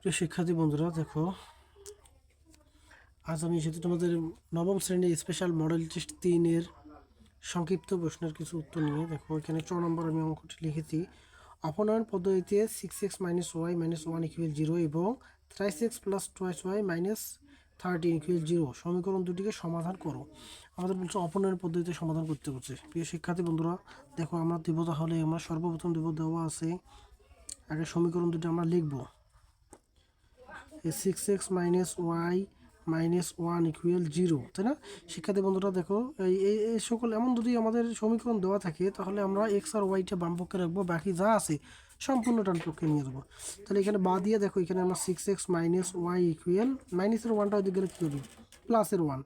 প্রিয় শিক্ষার্থী বন্ধুরা, দেখো, আজ আমি যেহেতু তোমাদের নবম শ্রেণির স্পেশাল মডেল টেস্ট তিনের সংক্ষিপ্ত প্রশ্নের কিছু উত্তর নিয়ে, দেখো, এখানে চ নম্বর আমি অঙ্কটি লিখেছি। অপনয়ন পদ্ধতিতে six x minus y minus one equal zero এবং three six plus twice y minus thirteen equal zero সমীকরণ দুটিকে সমাধান করো। আমাদের বলছে অপনয়ন পদ্ধতিতে সমাধান করতে বলছে। প্রিয় শিক্ষার্থী বন্ধুরা, দেখো, আমরা দেব তাহলে, আমরা সর্বপ্রথম দেব দেওয়া আছে, আগে সমীকরণ দুটি আমরা লিখব। Six x minus y minus one equal zero তাই না? শিক্ষার্থী বন্ধুরা, দেখো, এই, এই- সকল এমন যদি আমাদের সমীকরণ দেওয়া থাকে, তাহলে আমরা এক্স আর ওয়াইটা বাম পক্ষে রাখব, বাকি যা আছে সম্পূর্ণ ডান পক্ষে নিয়ে যাব তাহলে এখানে বা দিয়ে দেখো, এখানে আমরা six x minus y equal মাইনাসের ওয়ানটা ওইদিকে গেলে কী হবে প্লাসের ওয়ান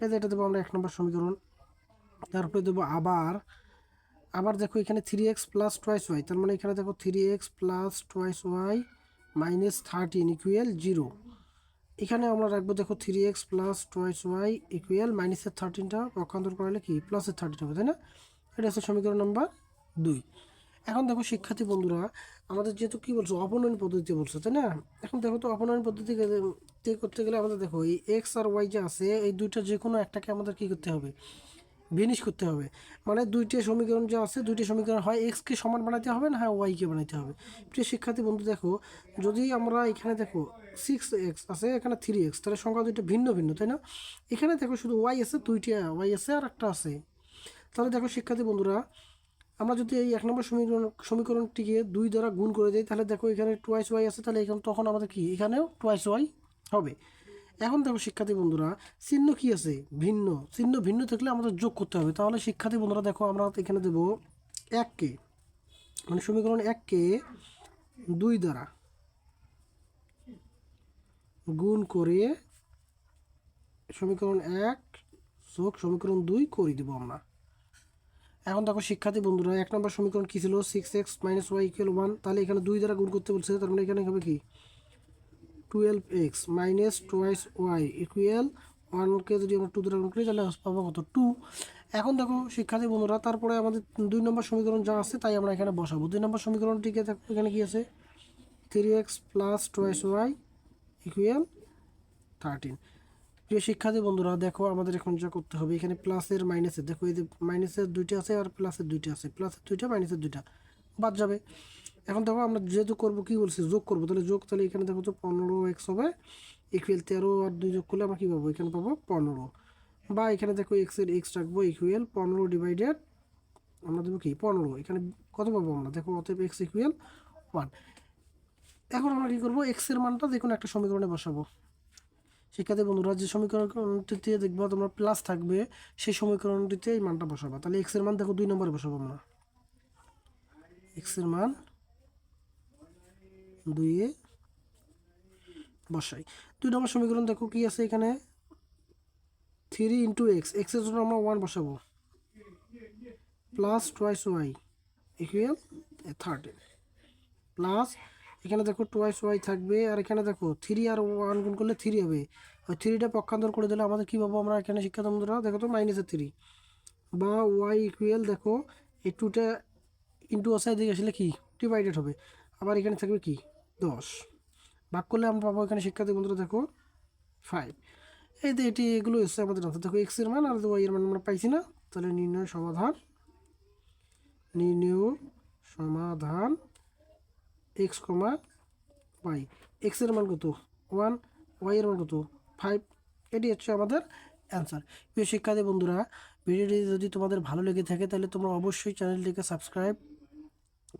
এই যে এটা দেবো আমরা এক নম্বর সমীকরণ। তারপরে দেবো আবার আবার দেখো এখানে three x plus twice y তার মানে এখানে দেখো three x plus twice y minus thirteen equal zero এখানে আমরা রাখব দেখো three x plus twice y equal মাইনাসের থার্টিনটা পক্ষান্তর করালে কি? প্লাসের থার্টিন হবে, তাই না? এটা হচ্ছে সমীকরণ নাম্বার দুই। এখন দেখো শিক্ষার্থী বন্ধুরা, আমাদের যেহেতু কী বলছো? অপনয়ন পদ্ধতি বলছো, তাই না? এখন দেখো তো অপনয়ন পদ্ধতি করতে গেলে আমাদের দেখো এই এক্স আর ওয়াই যে আছে, এই দুইটা যে কোনো একটাকে আমাদের কী করতে হবে? বিনিশ করতে হবে। মানে দুইটা সমীকরণ যে আছে, দুইটা সমীকরণ হয় এক্সকে সমান বানাতে হবে না, হয় ওয়াইকে বানাতে হবে। প্রিয় শিক্ষার্থী, বন্ধু, দেখো, যদি আমরা এখানে দেখো সিক্স এক্স আছে, এখানে থ্রি এক্স তাহলে সংখ্যা দুইটা ভিন্ন ভিন্ন, তাই না? এখানে দেখো শুধু ওয়াই আছে, দুইটা ওয়াই আছে আর একটা আছে। তাহলে দেখো শিক্ষার্থী, বন্ধুরা, আমরা যদি এই এক নম্বর সমীকরণ, সমীকরণটিকে দুই দ্বারা গুণ করে দিই, তাহলে দেখো এখানে টুয়াইস ওয়াই আছে, তাহলে এখানে তখন আমাদের কি? এখানেও টুয়াইস ওয়াই হবে। এখন দেখো শিক্ষার্থী বন্ধুরা চিহ্ন কি আছে? ভিন্ন। চিহ্ন ভিন্ন থাকলে আমাদের যোগ করতে হবে। তাহলে শিক্ষার্থী বন্ধুরা, দেখো আমরা এখানে দেবো এককে। মানে সমীকরণ এককে দুই দ্বারা গুণ করে সমীকরণ এক যোগ সমীকরণ দুই করে দেবো আমরা। এখন দেখো শিক্ষার্থী বন্ধুরা, এক নম্বর সমীকরণ কী ছিল? Six x minus y equal one তাহলে এখানে দুই দ্বারা গুণ করতে বলছে, তার মানে এখানে হবে কি? Twelve x minus twice y equal ওয়ানকে যদি আমরা টু দ্বারা গুণ করি, তাহলে পাবো কত? টু এখন দেখো, শিক্ষার্থী বন্ধুরা, তারপরে আমাদের দুই নম্বর সমীকরণ যা আছে, তাই আমরা এখানে বসাবো। দুই নম্বর সমীকরণটিকে দেখো, এখানে কি আছে? Three x plus twice y equal thirteen প্রিয় শিক্ষার্থী বন্ধুরা, দেখো, আমাদের এখন যা করতে হবে, এখানে প্লাসের মাইনাসের দেখো, এই যে মাইনাসের দুইটা আছে আর প্লাসের দুইটা আছে। প্লাসের দুইটা মাইনাসের দুইটা, বাদ যাবে। এখন দেখো আমরা যেহেতু করব, কী বলছি? যোগ করব। তাহলে যোগ, তাহলে এখানে দেখো তো পনেরো এক্স হবে। ইকুয়েল তেরো আর দুই যোগ করলে আমরা কী পাবো? এখানে পাবো পনেরো। বা এখানে দেখো এক্সের এক্স রাখব ইকুয়েল পনেরো ডিভাইডেড আমরা দেবো কি? পনেরো। এখানে কত পাবো আমরা? দেখো অতএব এক্স ইকুয়াল ওয়ান এখন আমরা কী করব? এক্সের মানটা যে কোনো একটা সমীকরণে বসাবো। শিক্ষার্থী বন্ধুরা, যে সমীকরণটিতে দেখব তোমরা প্লাস থাকবে, সেই সমীকরণটিতে এই মানটা বসাবা। তাহলে এক্সের মান দেখো দুই নম্বরে বসাবো আমরা। এক্সের মান দুইয়ে বসাই। দুই নম্বর সমীকরণ দেখো কি আছে এখানে? থ্রি ইন্টু এক্স এক্সের জন্য আমরা ওয়ান বসাবো। Plus twice y equal thirteen plus এখানে দেখো টোয়াইস ওয়াই থাকবে, আর এখানে দেখো থ্রি আর ওয়ান গুণ করলে থ্রি হবে। ওই থ্রিটা পক্ষান্তর করে দিলে আমাদের কী পাবো আমরা এখানে বন্ধুরা, দেখো তো মাইনাসের থ্রি বা ওয়াই ইকুয়াল দেখো, এই টুটা ইন্টু অসাই দিকে আসলে কি? ডিভাইডেড হবে। আবার এখানে থাকবে কি? দশ। ভাগ করলে আমরা পাবো এখানে শিক্ষার্থী বন্ধুরা, দেখো ফাইভ এই তো এটি, এগুলো এসছে আমাদের আনসার দেখো এক্সের মান আর ওয়াই এর মান আমরা পাইছি না। তাহলে নির্ণয় সমাধান নির্ণয় সমাধান এক্স কমা ওয়াই এক্সের মান কত? ওয়ান ওয়াইয়ের মান কত? ফাইভ এটি হচ্ছে আমাদের অ্যান্সার প্রিয় শিক্ষার্থী বন্ধুরা, ভিডিওটি যদি তোমাদের ভালো লেগে থাকে, তাহলে তোমরা অবশ্যই চ্যানেলটিকে সাবস্ক্রাইব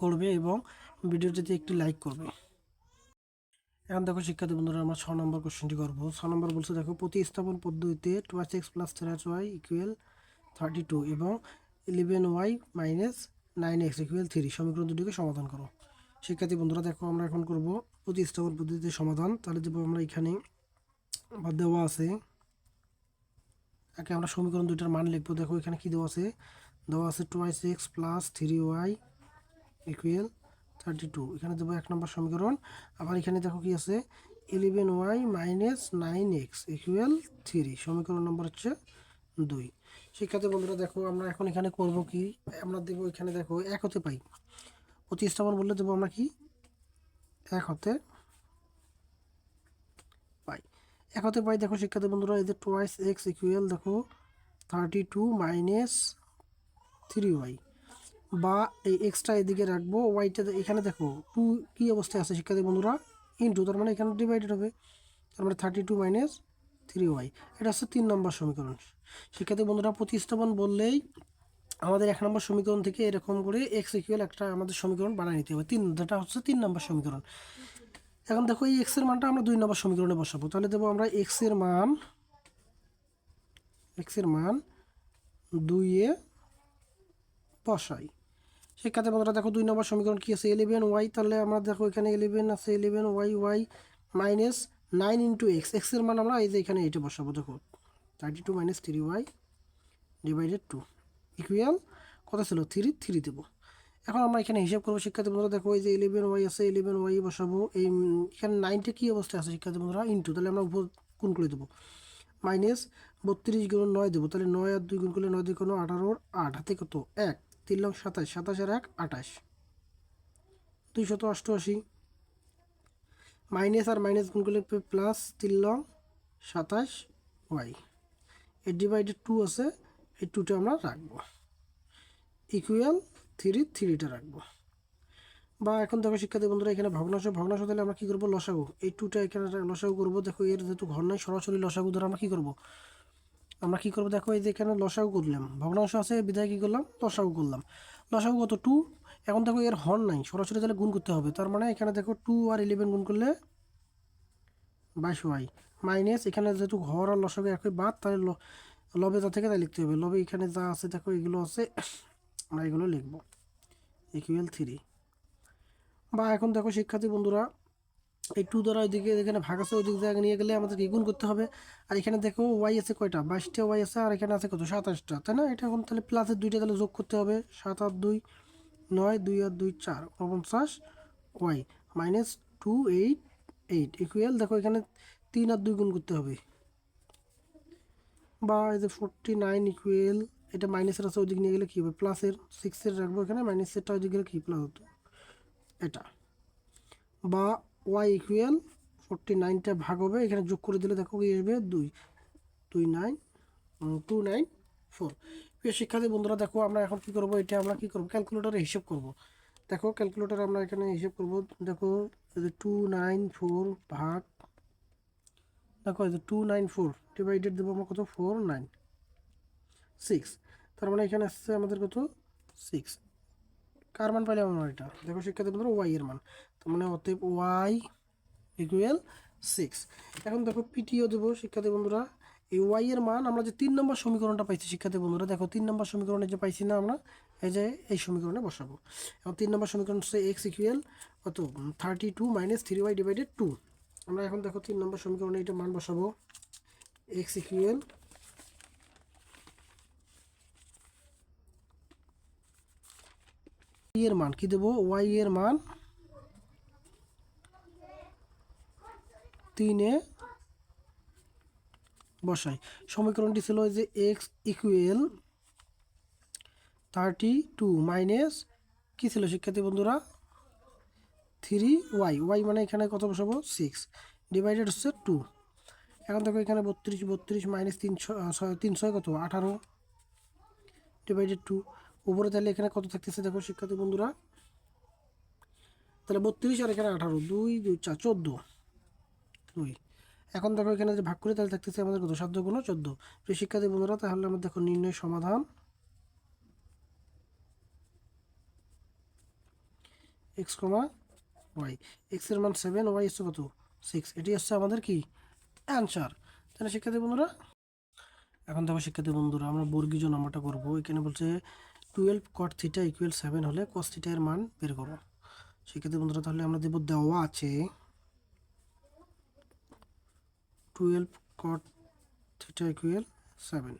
করবে এবং ভিডিওটিতে একটি লাইক করবে। এখন দেখো শিক্ষার্থী বন্ধুরা, আমরা ছ নম্বর কোশ্চেনটি করব। ছ নম্বর বলছে দেখো প্রতিস্থাপন পদ্ধতিতে twice x plus three y equal thirty two এবং eleven y minus nine x equal three সমীকরণ দুটিকে সমাধান করো। শিক্ষার্থী বন্ধুরা, দেখো আমরা এখন করব প্রতিস্থাপন পদ্ধতিতে সমাধান। তাহলে দেবো আমরা এখানে বা দেওয়া আছে। আগে আমরা সমীকরণ দুইটার মান লিখব। দেখো এখানে কী দেওয়া আছে? দেওয়া আছে twice x plus three y equal thirty two. এখানে দেবো এক নম্বর সমীকরণ। আবার এখানে দেখো কি আছে? Eleven y minus nine x equal three সমীকরণ নম্বর হচ্ছে দুই। শিক্ষার্থী বন্ধুরা, দেখো আমরা এখন এখানে করব কি? আমরা দেবো এখানে দেখো এক হতে পাই। প্রতিস্থাপন বললে দেবো আমরা কি? এক হতে পাই। এক হতে পাই, দেখো শিক্ষার্থী বন্ধুরা এদের টোয়াইস এক্স ইকুয়াল দেখো thirty two minus three y বা এই এক্সট্রা এদিকে রাখব ওয়াইটা এখানে দেখো টু কী অবস্থায় আছে শিক্ষার্থী বন্ধুরা? ইন্টু তার মানে এখানে ডিভাইডেড হবে। তার মানে thirty two minus three y এটা হচ্ছে তিন নম্বর সমীকরণ। শিক্ষার্থী বন্ধুরা, প্রতিস্থাপন বললেই আমাদের এক নম্বর সমীকরণ থেকে এরকম করে এক্স ইকুয়াল একটা আমাদের সমীকরণ বানিয়ে নিতে হবে। তিন, যেটা হচ্ছে তিন নম্বর সমীকরণ। এখন দেখো এই এক্সের মানটা আমরা দুই নম্বর সমীকরণে বসাবো। তাহলে দেবো আমরা এক্সের মান এক্সের মান দুইয়ে বসাই। শিক্ষার্থী বন্ধুরা দেখো দুই নম্বর সমীকরণ কী আছে? ইলেভেন ওয়াই তাহলে আমরা দেখো এখানে ইলেভেন আছে eleven y y minus nine into x এক্সের মান আমরা এই যে এখানে এইটা বসাবো, দেখো। Thirty two minus three y divided two equal কত ছিল? থ্রি থ্রি দেবো। এখন আমরা এখানে হিসাব করব, শিক্ষার্থী বন্ধুরা, দেখো এই যে ইলেভেন ওয়াই আছে ইলেভেন ওয়াই বসাবো, এই এখানে নাইনটা কী অবস্থায় আছে, শিক্ষার্থী বন্ধুরা? ইন্টু তাহলে আমরা উপর গুণ করে দেবো। মাইনাস বত্রিশ গুণ নয় দেবো, তাহলে নয় আর দুই গুণ করলে নয় দুই কোনো আঠারোর আট, হাতে কত? এক। তিন লং সাতাশ সাতাশ আর এক আঠাশ দুইশত অষ্টআশি। মাইনাস আর মাইনাস গুণ করলে প্লাস তিন লং সাতাশ ওয়াই। এর ডিভাইডেড টু আছে, এই টুটা আমরা রাখব। ইকুয়াল থ্রি থ্রিটা রাখব। বা এখন দেখো শিক্ষার্থী বন্ধুরা, এখানে ভগ্নাংশ ভগ্নাংশ তাহলে আমরা কী করব? লসাগু। এই টুটা এখানে লসাগু করব। দেখো এর যেহেতু ঘর নাই, সরাসরি লসাগু ধরে আমরা কী করব? আমরা কী করব? দেখো, এই যে এখানে লসাগু করলাম। ভগ্নাংশ আছে, বিদায় কী করলাম? লসাগু করলাম। লসাগু কত? টু এখন দেখো, এর হর্ন নাই। সরাসরি তাহলে গুণ করতে হবে। তার মানে এখানে দেখো টু আর ইলেভেন গুণ করলে বাইশ ওয়াই মাইনাস এখানে যেহেতু ঘর আর লসাগু একই বাদ, তাহলে লবে যা থেকে তাই লিখতে হবে। লবে এখানে যা আছে, দেখো, এগুলো আছে, আমরা এগুলো লিখব। ইকুয়াল থ্রি বা এখন দেখো, শিক্ষার্থী বন্ধুরা এই টু দ্বারা ওইদিকে এখানে ভাগ আছে, ওইদিক জায়গায় নিয়ে গেলে আমাদেরকে গুণ করতে হবে। আর এখানে দেখো ওয়াই আছে কয়টা? বাইশটা ওয়াই আছে, আর এখানে আছে কত? সাতাশটা, তাই না? এটা এখন তাহলে প্লাসের দুইটা তাহলে যোগ করতে হবে। সাত আর দুই নয়, দুই আর দুই চার, উনপঞ্চাশ y minus two eight eight equal দেখো এখানে তিন আর দুই গুণ করতে হবে। বা এই যে ফোরটি নাইন ইকুয়াল এটা মাইনাসের আছে, ওইদিকে নিয়ে গেলে কী হবে? প্লাসের সিক্সের রাখব এখানে মাইনাসেরটা ওইদিকে গেলে কী? প্লাস হতো। এটা। বা ওয়াই ইকুয়াল ফোরটি নাইনটা ভাগ হবে, এখানে যোগ করে দিলে দেখো কি আসবে? দুই। দুই নাইন টু নাইন ফোর। প্রিয় শিক্ষার্থী বন্ধুরা, দেখো আমরা এখন কী করব? এটা আমরা কী করব? ক্যালকুলেটারে হিসেব করব। দেখো, ক্যালকুলেটারে আমরা এখানে হিসেব করব, দেখো টু নাইন ফোর ভাগ, দেখো টু নাইন ফোর ডিভাইডেড দেবো আমরা কত? Four nine. সিক্স। তার মানে এখানে আসছে আমাদের কত? সিক্স। কার মান পাইলাম আমরা এটা? দেখো শিক্ষার্থী বন্ধুরা, ওয়াই এর মান। তার মানে অতএব ওয়াই ইকুয়াল সিক্স এখন দেখো পিটিও দেবো, শিক্ষার্থী বন্ধুরা। এই ওয়াই এর মান আমরা যে তিন নম্বর সমীকরণটা পাইছি, শিক্ষার্থী বন্ধুরা, দেখো তিন নম্বর সমীকরণে যে পাইছি না আমরা, এই যে এই সমীকরণে বসাবো। এখন তিন নম্বর সমীকরণ হচ্ছে এক্স ইকুয়াল কত? Thirty two minus three y divided two আমরা এখন দেখো তিন নম্বর সমীকরণে এটা মান বসাবো। এক্স ইকুয়াল এর মান, কি দেবো? ওয়াই এর মান তিনে বসাই। সমীকরণটি ছিল যে x equal thirty two minus কী ছিল শিক্ষার্থী বন্ধুরা? থ্রি ওয়াই ওয়াই মানে এখানে কত বসাবো? সিক্স ডিভাইডেড হচ্ছে টু এখন দেখো এখানে বত্রিশ বত্রিশ মাইনাস তিনশো তিনশো কত? আঠারো। ডিভাইডেড টু উপরে তাহলে এখানে কত থাকতেছে দেখো শিক্ষার্থী বন্ধুরা? তাহলে বত্রিশ আর এখানে আঠারো। দুই দুই, চার, চোদ্দ। দুই। এখন দেখো এখানে যে ভাগ করে তাহলে থাকতেছে আমাদের কত? সাধ্য কোনো চোদ্দ। প্রিয় শিক্ষার্থী বন্ধুরা, তাহলে আমরা দেখো নির্ণয় সমাধান। এক্স কমা ওয়াই এক্সের মান সেভেন ওয়াই হচ্ছে কত? সিক্স এটি হচ্ছে আমাদের কি? অ্যান্সার তাহলে শিক্ষার্থী বন্ধুরা, এখন দেখো শিক্ষার্থী বন্ধুরা, আমরা বর্গীজ নাম্বারটা করব। এখানে বলছে twelve cot theta equal seven হলে কস থিটা এর মান বের করো। শিক্ষার্থী বন্ধুরা, তাহলে আমরা দেবো দেওয়া আছে। Twelve cot theta equal seven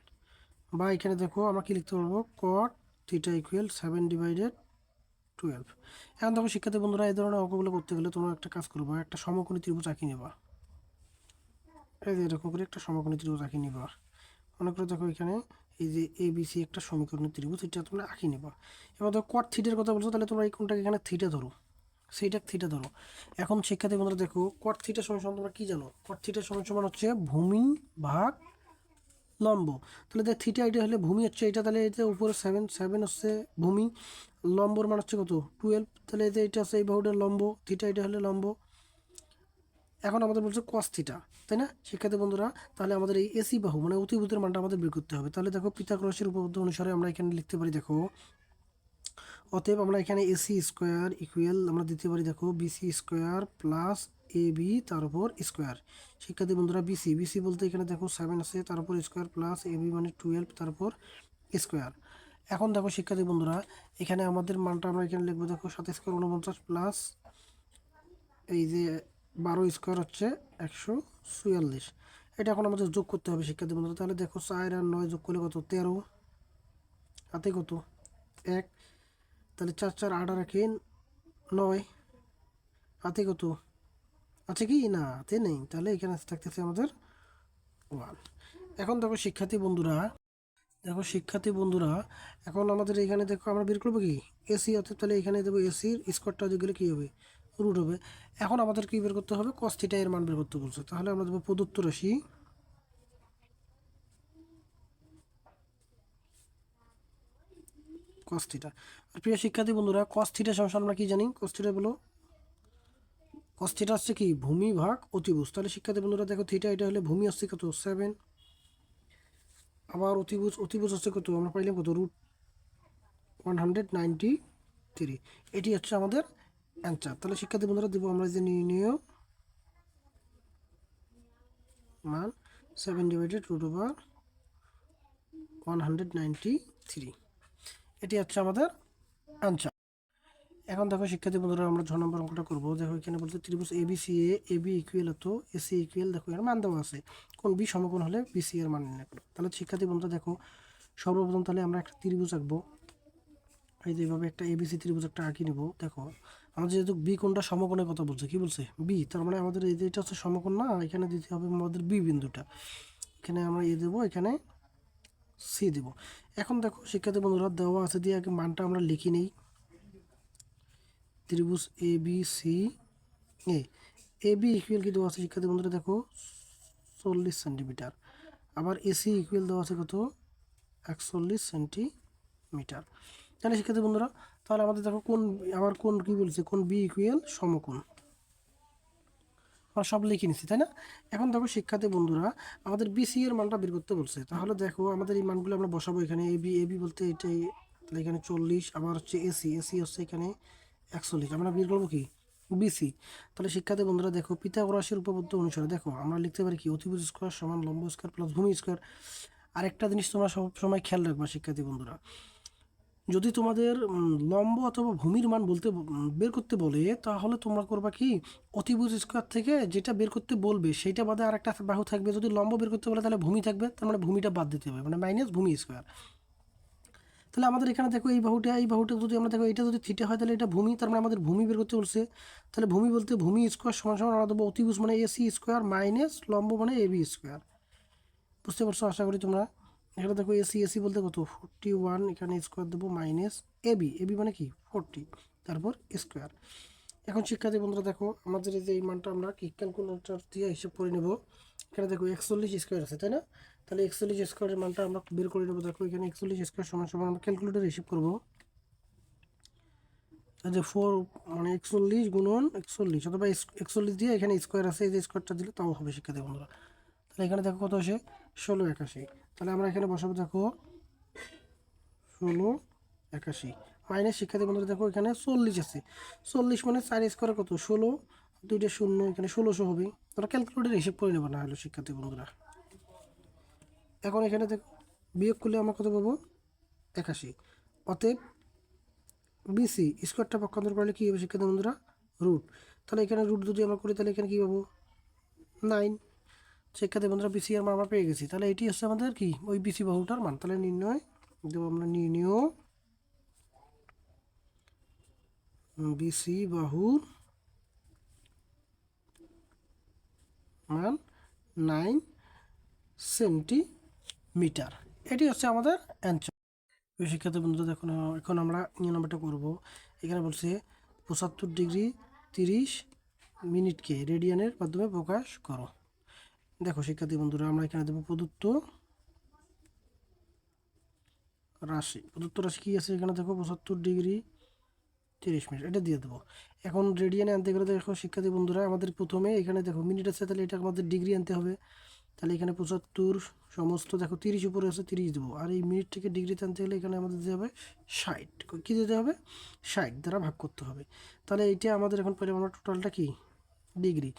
বা এখানে দেখো আমরা কি লিখতে পারব? Cot theta equal seven divided twelve এখন দেখো শিক্ষার্থী বন্ধুরা, এই ধরনের অঙ্কগুলো করতে গেলে তোমরা একটা কাজ করব, একটা সমকোণী ত্রিভুজ আঁকি নেবা। এই যে এরকম করে একটা সমকোণী ত্রিভুজ আঁকি নেবা। মনে করে দেখো এখানে এই যে এ বি সি একটা সমীকরণের ত্রিভুজ এটা তোমরা আঁকি নেবা। এবার দেখো কট থিটের কথা বলছো, তাহলে তোমরা এই কোনটাকে এখানে থিটে ধরো। সেইটা থিটা ধরো। এখন শিক্ষার্থী বন্ধুরা দেখো কট থিটা সমান সমান তোমরা কী জানো? কট থিটা সমান সমান হচ্ছে ভূমি ভাগ লম্ব। তাহলে দেখ থিটা এটা হলে ভূমি হচ্ছে এটা, তাহলে এটা উপরে সেভেন সেভেন হচ্ছে ভূমি। লম্বর মান হচ্ছে কত? টুয়েলভ তাহলে এতে এটা হচ্ছে এই বাহুটার লম্ব থিটা এটা হলে লম্ব। এখন আমাদের বলছে কস থিটা তাই না? শিক্ষার্থী বন্ধুরা, তাহলে আমাদের এই এসি বাহু মানে অতিভূতের মানটা আমাদের বের করতে হবে। তাহলে দেখো পিতাক্রসের উপপাদ্য অনুসারে আমরা এখানে লিখতে পারি, দেখো অতএব আমরা এখানে এসি স্কোয়ার ইকুয়াল আমরা দিতে পারি দেখো BC square plus A B তার উপর স্কোয়ার শিক্ষার্থী বন্ধুরা বিসি বিসি বলতে এখানে দেখো সেভেন আছে, তার উপর স্কোয়ার প্লাস এ বি মানে টুয়েলভ তার উপর স্কোয়ার এখন দেখো শিক্ষার্থী বন্ধুরা, এখানে আমাদের মানটা আমরা এখানে লিখব দেখো সাত স্কোয়ার উনপঞ্চাশ প্লাস এই যে বারো স্কোয়ার হচ্ছে একশো চুয়াল্লিশ। এটা এখন আমাদের যোগ করতে হবে শিক্ষার্থী বন্ধুরা। তাহলে দেখো চার আর নয় যোগ করলে কত? তেরো। হাতে কত? এক। তাহলে চার চার, আট আর একে নয়। হাতে কত? আছে কি? না হাতে নেই। তাহলে এখানে থাকতেছে আমাদের ওয়ান এখন দেখো শিক্ষার্থী বন্ধুরা, দেখো শিক্ষার্থী বন্ধুরা, এখন আমাদের এখানে দেখো আমরা বের করব কি? এসি অর্থাৎ তাহলে এখানে দেবো এসির স্কোয়ারটা গেলে কী হবে? রুট হবে। এখন আমাদের কী বের করতে হবে? কস এর মান বের করতে বলছে। তাহলে আমরা দেবো প্রদত্ত রাশি কস থিটা আর প্রিয় শিক্ষার্থী বন্ধুরা কস থিটা সমস্যা আমরা কি জানি? কস থিটা বলো কস থিটা হচ্ছে কি? ভূমি ভাগ অতিভুজ। তাহলে শিক্ষার্থী বন্ধুরা, দেখো থিটা এটা হলে ভূমি হচ্ছে কত? সেভেন আবার অতিভুজ অতিভুজ হচ্ছে কত? আমরা পাইলাম কত? Root one hundred ninety three এটি হচ্ছে আমাদের অ্যান্সার তাহলে শিক্ষার্থী বন্ধুরা, দেবো আমরা যে নির্ণয় মান seven divided root over one hundred ninety three এটি হচ্ছে আমাদের অ্যান্সার এখন দেখো, শিক্ষার্থী বন্ধুরা, আমরা ছ নম্বর অঙ্কটা করব। দেখো, এখানে বলতে ত্রিভুজ A B C A A B equal হতো এ সি ইকুয়াল দেখো, এর মান দেওয়া আছে। কোন বি সমকোণ হলে বি সি এর মান নির্ণয় করো। তাহলে শিক্ষার্থী বন্ধুরা, দেখো, সর্বপ্রথম তাহলে আমরা একটা ত্রিভুজ আঁকবো। এই যে এইভাবে একটা এবিসি ত্রিভুজ একটা আঁকি নেব। দেখো আমাদের যেহেতু বি কোনটা সমকোণের কথা বলছে, কি বলছে? বি তার মানে আমাদের এটা হচ্ছে সমকোণ না, এখানে দিতে হবে আমাদের বি বিন্দুটা। এখানে আমরা এ দেবো, এখানে সি দেব। এখন দেখো শিক্ষার্থী বন্ধুরা, দেওয়া আছে দিয়ে আগে মানটা আমরা লিখি নেই। ত্রিভুজ A B C A A B equal কি দেওয়া আছে শিক্ষার্থী বন্ধুরা, দেখো চল্লিশ সেন্টিমিটার আবার এসি ইকুয়াল দেওয়া আছে কত? একচল্লিশ সেন্টিমিটার তাহলে শিক্ষার্থী বন্ধুরা, তাহলে আমাদের দেখো কোন, আবার কোন কি বলছে? কোন বি ইকুয়াল সমকোণ। আমরা সব লিখে নিচ্ছি তাই না? এখন দেখো শিক্ষার্থী বন্ধুরা, আমাদের বিসি এর মানটা বের করতে বলছে। তাহলে দেখো আমাদের এই মানগুলো আমরা বসাবো এখানে এ বি এ বি বলতে এটাই তাহলে এখানে চল্লিশ, আবার হচ্ছে এসি এসি হচ্ছে এখানে একচল্লিশ আমরা বের করব কি? বিসি তাহলে শিক্ষার্থী বন্ধুরা দেখো পিতাগরাসের উপপাদ্য অনুসারে দেখো, আমরা লিখতে পারি কি? অতিভুজ স্কোয়ার সমান লম্ব স্কোয়ার প্লাস ভূমি স্কোয়ার আরেকটা জিনিস তোমরা সব সময় খেয়াল রাখবা শিক্ষার্থী বন্ধুরা যদি তোমাদের লম্ব অথবা ভূমির মান বলতে বের করতে বলে, তাহলে তোমরা করবা কি? অতিভুজ স্কোয়ার থেকে যেটা বের করতে বলবে, সেইটা বাদে আর একটা বাহু থাকবে। যদি লম্ব বের করতে বলে, তাহলে ভূমি থাকবে। তার মানে ভূমিটা বাদ দিতে হবে মানে মাইনাস ভূমি স্কোয়ার তাহলে আমাদের এখানে দেখো এই বাহুটা এই বাহুটা যদি আমরা দেখো, এটা যদি থিটা হয়, তাহলে এটা ভূমি, তার মানে আমাদের ভূমি বের করতে বলছে। তাহলে ভূমি বলতে ভূমি স্কোয়ার সমান সমান আমরা দেবো অতিভুজ মানে এসি স্কোয়ার মাইনাস লম্ব মানে এবি স্কোয়ার বুঝতে পারছ? আশা করি তোমরা এখানে দেখো এসি এসি বলতে কত? ফোরটি ওয়ান এখানে স্কোয়ার দেবো মাইনাস এবি এবি মানে কি? ফোরটি তারপর স্কোয়ার এখন শিক্ষার্থী বন্ধুরা দেখো, আমাদের এই যে এই মানটা আমরা কি ক্যালকুলেটর দিয়ে হিসেব করে নেব? এখানে দেখো একচল্লিশ স্কোয়ার আছে, তাই না? তাহলে একচল্লিশ স্কোয়ারের মানটা আমরা বের করে নেব। দেখো এখানে একচল্লিশ স্কোয়ার সমান সমান আমরা ক্যালকুলেটর হিসেব করব। যে ফোর মানে একচল্লিশ গুণন একচল্লিশ অথবা একচল্লিশ দিয়ে এখানে স্কোয়ার আছে, এই যে স্কোয়ারটা দিলে তাও হবে শিক্ষার্থী বন্ধুরা। তাহলে এখানে দেখো কত আসে? ষোলো একাশি। তাহলে আমরা এখানে বসাবো, দেখো, ষোলো, একাশি। মাইনাস শিক্ষার্থী বন্ধুরা, দেখো, এখানে চল্লিশ আছে। চল্লিশ মানে চার স্কোয়ারে কত? ষোলো, দুইটা শূন্য, এখানে ষোলোশো হবে। তোমরা ক্যালকুলেটার হিসেব করে নেব, না হলো শিক্ষার্থী বন্ধুরা। এখন এখানে দেখো, বিয়োগ করলে আমরা কত পাবো? একাশি। অতএব বিসি স্কোয়ারটা পক্ষান্তর করলে কী হবে শিক্ষার্থী বন্ধুরা? রুট। তাহলে এখানে রুট যদি আমরা করি, তাহলে এখানে কী পাবো? নাইন। শিক্ষার্থী বন্ধুরা বিসি এর মান আমরা পেয়ে গেছি। তাহলে এটি হচ্ছে আমাদের কি? ওই বিসি বাহুটার মান। তাহলে নির্ণয় দেবো আমরা নির্ণয় বিসি বাহুর মান নাইন সেন্টিমিটার এটি হচ্ছে আমাদের অ্যান্সার শিক্ষার্থী বন্ধুরা দেখুন এখন আমরা নিয়ে নাম্বারটা করব। এখানে বলছে পঁচাত্তর ডিগ্রি তিরিশ মিনিটকে রেডিয়ানের মাধ্যমে প্রকাশ করো। দেখো, শিক্ষার্থী বন্ধুরা, আমরা এখানে দেবো প্রদত্ত রাশি। প্রদত্ত রাশি কী আছে? এখানে দেখো, পঁচাত্তর ডিগ্রি তিরিশ মিনিট, এটা দিয়ে দেবো। এখন রেডিয়ানে আনতে গেলে দেখো, শিক্ষার্থী বন্ধুরা, আমাদের প্রথমে এখানে দেখো, মিনিট আছে, তাহলে এটা আমাদের ডিগ্রি আনতে হবে। তাহলে এখানে পঁচাত্তর সমস্ত, দেখো, তিরিশ উপরে আছে, তিরিশ দেবো। আর এই মিনিট থেকে ডিগ্রিতে আনতে গেলে এখানে আমাদের দিতে হবে ষাট। কী দিতে হবে? ষাট দ্বারা ভাগ করতে হবে। তাহলে এইটা আমাদের এখন আমরা টোটালটা কি? ডিগ্রি।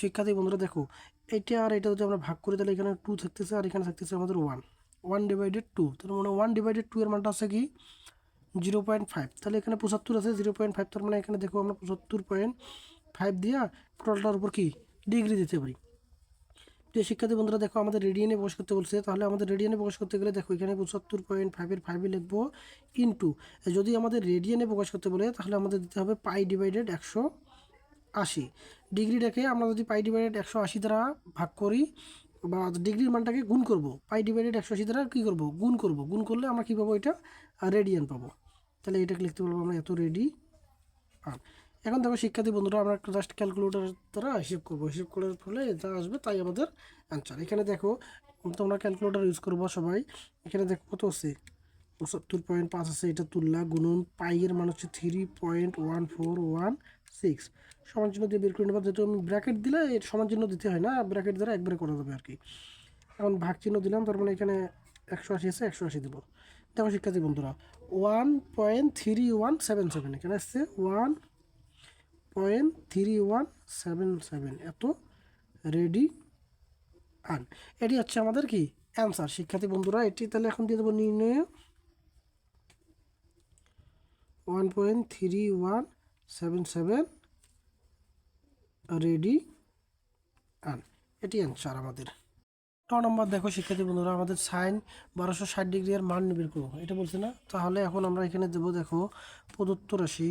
শিক্ষার্থী বন্ধুরা, দেখো এটা আর এটা যদি আমরা ভাগ করি, তাহলে এখানে টু থাকতেছে আর এখানে থাকতেছে আমাদের ওয়ান ওয়ান ডিভাইডেড টু তাহলে মানে ওয়ান ডিভাইডেড টু এর মানটা আছে কি? জিরো পয়েন্ট ফাইভ তাহলে এখানে পঁচাত্তর আছে জিরো পয়েন্ট ফাইভ তার মানে এখানে দেখো আমরা পঁচাত্তর পয়েন্ট ফাইভ দিয়া টোটালটার উপর কি? ডিগ্রি দিতে পারি। যে শিক্ষার্থী বন্ধুরা, দেখো আমাদের রেডিয়ানে প্রকাশ করতে বলছে, তাহলে আমাদের রেডিয়ানে প্রকাশ করতে গেলে দেখো এখানে পঁচাত্তর পয়েন্ট ফাইভের ফাইভে লিখব ইন্টু যদি আমাদের রেডিয়ানে প্রকাশ করতে বলে, তাহলে আমাদের দিতে হবে পাই ডিভাইডেড একশো আশি। ডিগ্রিটাকে আমরা যদি পাই ডিভাইডেড একশো আশি দ্বারা ভাগ করি, বা ডিগ্রির মানটাকে গুণ করব, পাই ডিভাইডেড একশো আশি দ্বারা কী করব? গুণ করব। গুণ করলে আমরা কী পাবো? এটা রেডিয়ান পাবো। তাহলে এটাকে লিখতে বলব আমরা এত রেডি আর। এখন দেখো শিক্ষার্থী বন্ধুরা, আমরা জাস্ট ক্যালকুলেটার দ্বারা হিসেব করব। হিসেব করার ফলে যা আসবে তাই আমাদের অ্যান্সার এখানে দেখো, তোমরা ক্যালকুলেটার ইউজ করব সবাই। এখানে দেখো কত আছে? পঁচাত্তর পয়েন্ট পাঁচ আছে, এটা তুললা গুণন পাইয়ের মান হচ্ছে three point one four one six সমান চিহ্ন দিয়ে বের করে নেবা। যেহেতু আমি ব্র্যাকেট দিলে এর সমান চিহ্ন দিতে হয় না ব্র্যাকেট দ্বারা একবারে করা যাবে আর কি এখন ভাগ চিহ্ন দিলাম, তার মানে এখানে একশো আশি আছে, একশো আশি দেবো। দেখো শিক্ষার্থী বন্ধুরা one point three one seven seven এখানে আসছে one point three one seven seven এত রেডি আন। এটি হচ্ছে আমাদের কি? অ্যান্সার শিক্ষার্থী বন্ধুরা, এটি তাহলে এখন দিয়ে দেবো নির্ণয়। One point three one seven seven radian, এটি অ্যান্সার আমাদের। ট নম্বর দেখো শিক্ষার্থী বন্ধুরা, আমাদের সাইন বারোশো ষাট ডিগ্রি এর মান বের করব এটা বলছে না? তাহলে এখন আমরা এখানে দেবো দেখো প্রদত্ত রাশি।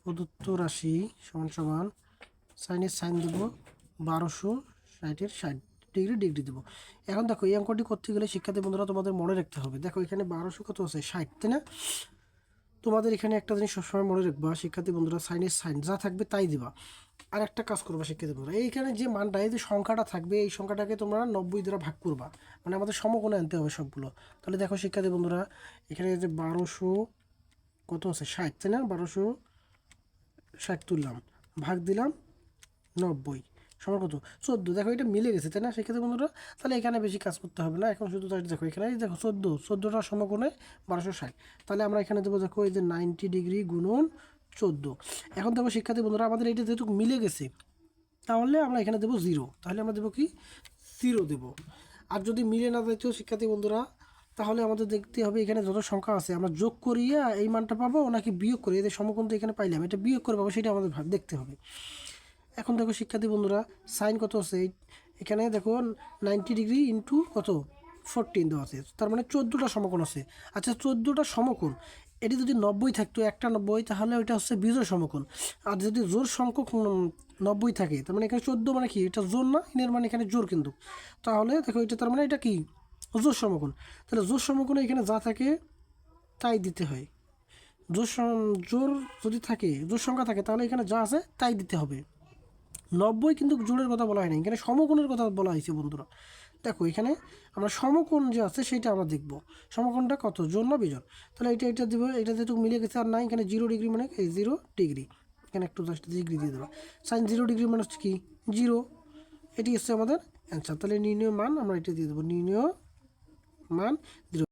প্রদত্ত রাশি সমান সমান সাইনের সাইন দেবো বারোশো ষাটের ষাট ডিগ্রি ডিগ্রি দেবো। এখন দেখো এই অঙ্কটি করতে গেলে শিক্ষার্থী বন্ধুরা তোমাদের মনে রাখতে হবে। দেখো এখানে বারোশো কত আছে? ষাট, তাই না? তোমাদের এখানে একটা জিনিস সবসময় মনে রাখবা, শিক্ষার্থী বন্ধুরা সাইনের সাইন যা থাকবে তাই দিবা। আর একটা কাজ করবা শিক্ষার্থী বন্ধুরা, এইখানে যে মানটা, এই যে সংখ্যাটা থাকবে, এই সংখ্যাটাকে তোমরা নব্বই দ্বারা ভাগ করবা। মানে আমাদের সমকোণে আনতে হবে সবগুলো। তাহলে দেখো শিক্ষার্থী বন্ধুরা, এখানে যে বারোশো কত আছে? ষাট, তাই না? বারোশো ষাট তুললাম। ভাগ দিলাম নব্বই। সমান কত চোদ্দ, দেখো এটা মিলে গেছে, তাই না? সেক্ষেত্রে বন্ধুরা, তাহলে এখানে বেশি কাজ করতে হবে না। এখন শুধু তাই দেখো, এখানে দেখো, চোদ্দ চোদ্দোটার সমকোণে বারোশো ষাট। তাহলে আমরা এখানে দেবো দেখো, এই যে নাইনটি ডিগ্রি গুণন চোদ্দ। এখন দেখো, শিক্ষার্থী বন্ধুরা, আমাদের এটা যেহেতু মিলে গেছে, তাহলে আমরা এখানে দেবো জিরো। তাহলে আমরা দেবো কি? জিরো দেবো। আর যদি মিলে না যাইতো শিক্ষার্থী বন্ধুরা, তাহলে আমাদের দেখতে হবে এখানে যত সংখ্যা আছে, আমরা যোগ করিয়া এই মানটা পাবো, নাকি বিয়োগ করি? এদের সমকোণ তো এখানে পাইলাম, এটা বিয়োগ করে পাবো, সেটা আমাদের দেখতে হবে। এখন দেখো শিক্ষার্থী বন্ধুরা, সাইন কত আছে? এখানে দেখো নাইনটি ডিগ্রি ইন্টু কত? ফোরটিন দেওয়া আছে। তার মানে চোদ্দোটা সমকোণ আছে। আচ্ছা চোদ্দোটা সমকোণ, এটি যদি নব্বই থাকতো, একটা নব্বই, তাহলে ওইটা হচ্ছে বিজোড় সমকোণ। আর যদি জোর সংখ্যক নব্বই থাকে, তার মানে এখানে চোদ্দ মানে কি? এটা জোর না, এর মানে এখানে জোর কিন্তু। তাহলে দেখো এটা, তার মানে এটা কি? জোর সমকোণ। তাহলে জোর সমকোণে এখানে যা থাকে, তাই দিতে হয়। জোর জোর যদি থাকে জোর সংখ্যা থাকে, তাহলে এখানে যা আছে, তাই দিতে হবে। নব্বই কিন্তু জোরের কথা বলা হয়নি, এখানে সমকোণের কথা বলা হয়েছে বন্ধুরা। দেখো, এখানে আমরা সমকোণ যে আছে সেটা আমরা দেখব। সমকোণটা কত? জোর না বিজোর তাহলে এটা এটা দেবো, এটা যেহেতু মিলে গেছে আর নাই, এখানে জিরো ডিগ্রি মানে এই জিরো ডিগ্রি। এখানে একটু জাস্ট ডিগ্রি দিয়ে দেবো। সাইন জিরো ডিগ্রি মানে হচ্ছে কি? জিরো। এটি হচ্ছে আমাদের অ্যান্সার তাহলে নির্ণয় মান আমরা এটা দিয়ে দেবো। নির্ণয় মান জিরো।